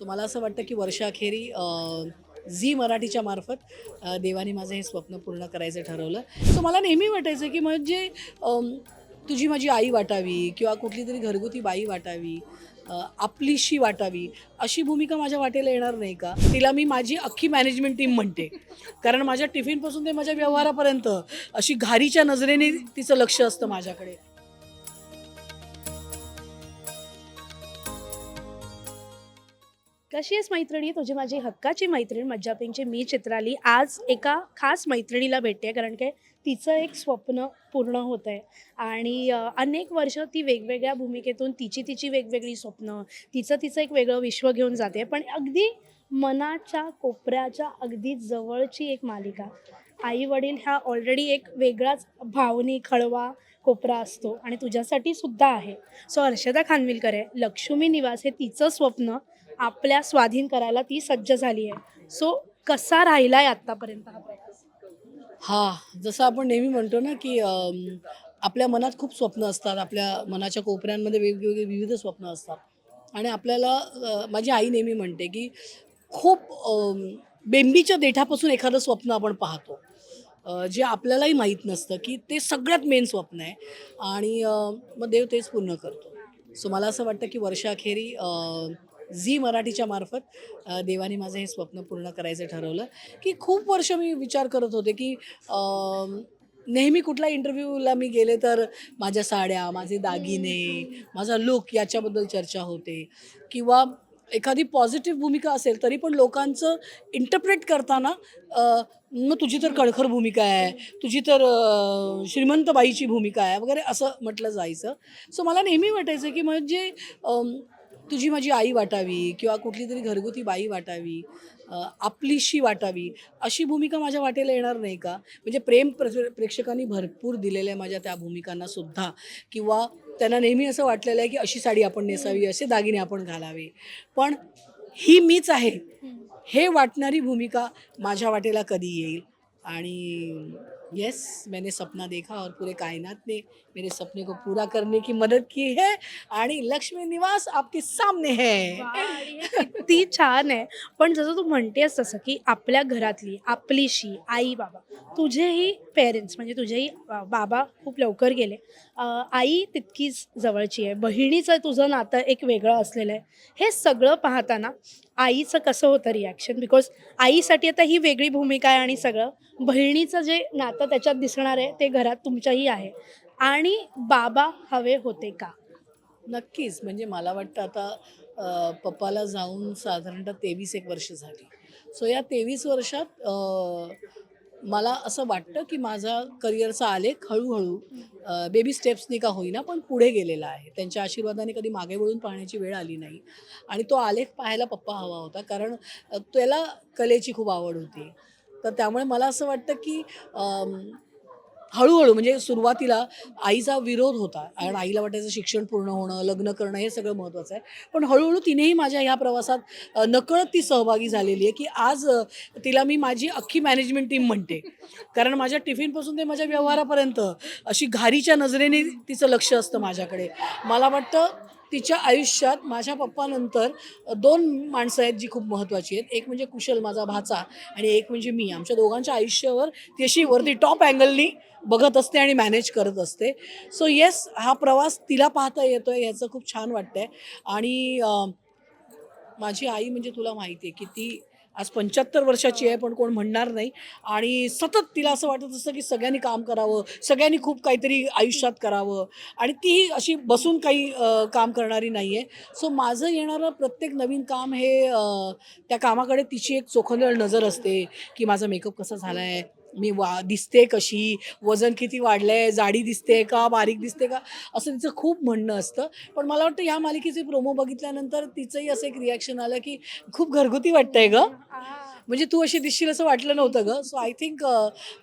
So मला असं वाटतं की वर्षाखेरी झी मराठीच्या मार्फत देवाने माझं हे स्वप्न पूर्ण करायचं ठरवलं. सो मला नेहमी वाटायचं की म्हणजे तुझी माझी आई वाटावी किंवा कुठली तरी घरगुती बाई वाटावी आपलीशी वाटावी अशी भूमिका माझ्या वाटेला येणार नाही का? तिला मी माझी अख्खी मॅनेजमेंट टीम म्हणते. कारण माझ्या टिफिनपासून ते माझ्या व्यवहारापर्यंत अशी घारीच्या नजरेने तिचं लक्ष असतं माझ्याकडे. कशी आहेस मैत्रिणी? तुझी माझी हक्काची मैत्रीण मज्जापिंगची मी चित्राली आज एका खास मैत्रिणीला भेटते कारण की तिचं एक स्वप्न पूर्ण होत आहे आणि अनेक वर्ष ती वेगवेगळ्या भूमिकेतून तिची तिची वेगवेगळी स्वप्न तिचं तिचं एक वेगळं विश्व घेऊन जाते. पण अगदी मनाच्या कोपऱ्याच्या अगदी जवळची एक मालिका. आई वडील ह्या ऑलरेडी एक वेगळाच भावनिक हळवा कोपरा असतो आणि तुझ्यासाठी सुद्धा आहे. सो हर्षदा खानविलकर आहे लक्ष्मी निवास हे तिचं स्वप्न आपल्या स्वाधीन करायला ती सज्ज झाली आहे. सो कसा राहिला आहे आत्तापर्यंत हा प्रवास? हा जसं आपण नेहमी म्हणतो ना की आपल्या मनात खूप स्वप्न असतात. आपल्या मनाच्या कोपऱ्यांमध्ये वेगवेगळे विविध स्वप्न असतात. आणि आपल्याला माझी आई नेहमी म्हणते की खूप बेंबीच्या देठापासून एखादं स्वप्न आपण पाहतो. जे आपल्यालाही माहीत नसतं की ते सगळ्यात मेन स्वप्न आहे. आणि मग देव तेच पूर्ण करतो. सो मला असं वाटतं की वर्षाखेरी झी मराठीच्या मार्फत देवाने माझं हे स्वप्न पूर्ण करायचं ठरवलं की खूप वर्ष मी विचार करत होते की नेहमी कुठल्या इंटरव्ह्यूला मी गेले तर माझ्या साड्या माझे दागिने माझा लुक याच्याबद्दल चर्चा होते. किंवा एखादी पॉझिटिव्ह भूमिका असेल तरी पण लोकांचं इंटरप्रेट करताना मग तुझी तर कणखर भूमिका आहे तुझी तर श्रीमंतबाईची श्रीमंत बाईची भूमिका आहे वगैरे असं म्हटलं जायचं. सो मला नेहमी वाटायचं की म्हणजे तुझी माझी आई वाटावी किंवा कुठली तरी घरगुती बाई वाटावी आपलीशी वाटावी अशी भूमिका माझ्या वाटेला येणार नाही का? म्हणजे प्रेम प्र प्रेक्षकांनी भरपूर दिलेलं आहे माझ्या त्या भूमिकांना सुद्धा किंवा त्यांना नेहमी असं वाटलेलं आहे की अशी साडी आपण नेसावी असे दागिने आपण घालावे. पण ही मीच आहे. हे वाटणारी भूमिका माझ्या वाटेला कधी येईल? आणि यस मैंने सपना देखा और पूरे कायनात ने मेरे सपने को पूरा करने की मदद की है आणि लक्ष्मी निवास आपके सामने है। किती छान आहे. पण जसं तू म्हणतेस तसं की आपल्या घरातली आपलीशी आई बाबा तुझेही पेरेंट्स म्हणजे तुझेही बाबा खूप लवकर गेले. आई तितकीच जवळची आहे. बहिणीचं तुझं नातं एक वेगळं असलेलं आहे. हे सगळं पाहताना आईचं कसं होतं रिॲक्शन बिकॉज आईसाठी आता ही वेगळी भूमिका आहे आणि सगळं. बहिणीचं जे नातं त्याच्यात दिसणार आहे ते घरात तुमच्याही आहे. आणि बाबा हवे होते का? नक्कीच. म्हणजे मला वाटतं आता पप्पाला जाऊन साधारणतः तेवीस एक वर्ष झाली. सो या तेवीस वर्षात मला असं वाटतं की माझा करिअरचा आलेख हळूहळू बेबी स्टेप्सनी का होईना पण पुढे गेलेला आहे. त्यांच्या आशीर्वादाने कधी मागे वळून पाहण्याची वेळ आली नाही. आणि तो आलेख पाहायला पप्पा हवा होता कारण त्याला कलेची खूप आवड होती. तर त्यामुळे मला असं वाटतं की हळूहळू म्हणजे सुरुवातीला आईचा विरोध होता आणि आईला वाटायचं शिक्षण पूर्ण होणं लग्न करणं हे सगळं महत्त्वाचं आहे. पण हळूहळू तिनेही माझ्या ह्या प्रवासात नकळत ती सहभागी झालेली आहे की आज तिला मी माझी अख्खी मॅनेजमेंट टीम म्हणते. कारण माझ्या टिफिनपासून ते माझ्या व्यवहारापर्यंत अशी घारीच्या नजरेने तिचं लक्ष असतं माझ्याकडे. मला वाटतं तिच्या आयुष्यात माझ्या पप्पानंतर दोन माणसं आहेत जी खूप महत्त्वाची आहेत. एक म्हणजे कुशल माझा भाचा आणि एक म्हणजे मी. आमच्या दोघांच्या आयुष्यावर ती अशी वरती टॉप अँगलनी बघत असते आणि मॅनेज करत असते. सो येस हा प्रवास तिला पाहता येतो आहे याचं खूप छान वाटतंय. आणि माझी आई म्हणजे तुला माहिती आहे की ती आज पंच्याहत्तर वर्षाची आहे पण कोण म्हणणार नाही. आणि सतत तिला असं वाटत असतं की सगळ्यांनी काम करावं सगळ्यांनी खूप काहीतरी आयुष्यात करावं. आणि ती अशी बसून काही काम करणारी नाही आहे सो माझं येणारं प्रत्येक नवीन काम हे त्या कामाकडे तिची एक चोखंदळ नजर असते की माझा मेकअप कसा झाला आहे मी वा दिसते कशी? वजन किती वाढलंय? जाडी दिसते का? बारीक दिसते का? असं तिचं खूप म्हणणं असतं. पण मला वाटतं ह्या मालिकेचे प्रोमो बघितल्यानंतर तिचंही असं एक रिॲक्शन आलं की खूप घरगुती वाटतंय ग. म्हणजे तू अशी दिसशील असं वाटलं नव्हतं ग. सो आय थिंक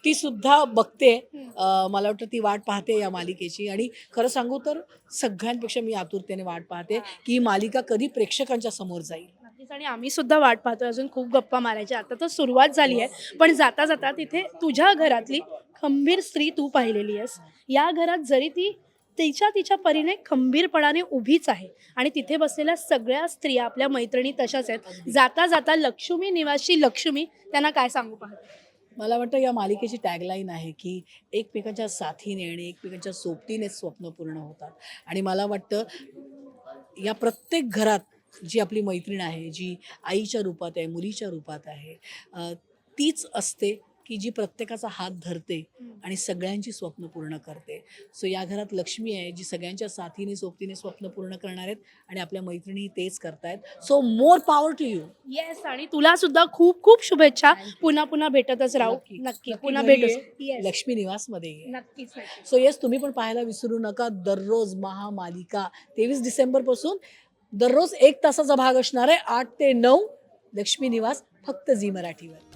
ती सुद्धा बघते. मला वाटतं ती वाट पाहते या मालिकेची. आणि खरं सांगू तर सगळ्यांपेक्षा मी आतुरतेने वाट पाहते की ही मालिका कधी प्रेक्षकांच्या समोर जाईल. नक्कीच आणि आम्ही सुद्धा वाट पाहतोय. अजून खूप गप्पा मारायच्या. आता तर सुरुवात झाली आहे पण जाता जाता तिथे तुझ्या घरातली खंबीर स्त्री तू पाहिलेली आहेस. या घरात जरी ती तिच्या तिच्या परीने खंबीरपणाने उभीच आहे आणि तिथे बसलेल्या सगळ्या स्त्रिया आपल्या मैत्रिणी तशाच आहेत. जाता जाता लक्ष्मी निवासी लक्ष्मी त्यांना काय सांगू पाहते? मला वाटतं या मालिकेची टॅगलाईन आहे की एकमेकांच्या साथीने आणि एकमेकांच्या सोबतीने स्वप्न पूर्ण होतात. आणि मला वाटतं या प्रत्येक घरात जी आपली मैत्रीण आहे जी आईच्या रूपात आहे मुलीच्या रूपात आहे तीच असते की जी प्रत्येकाचा हात धरते आणि सगळ्यांची स्वप्न पूर्ण करते. सो या घरात लक्ष्मी आहे जी सगळ्यांच्या साथीने सोबतीने स्वप्न पूर्ण करणार आहेत आणि आपल्या मैत्रिणी तेच करतायत. So more power to you. Yes आणि तुला सुद्धा खूप खूप शुभेच्छा. पुन्हा पुन्हा भेटतच राहू. नक्की. पुन्हा भेटू. लक्ष्मी निवासमध्ये ये. नक्कीच नक्कीच. सो येस तुम्ही पण पाहायला विसरू नका. दररोज महामालिका. तेवीस डिसेंबरपासून दररोज एक तासाचा भाग असणार आहे. आठ ते नऊ लक्ष्मी निवास फक्त झी मराठीवर.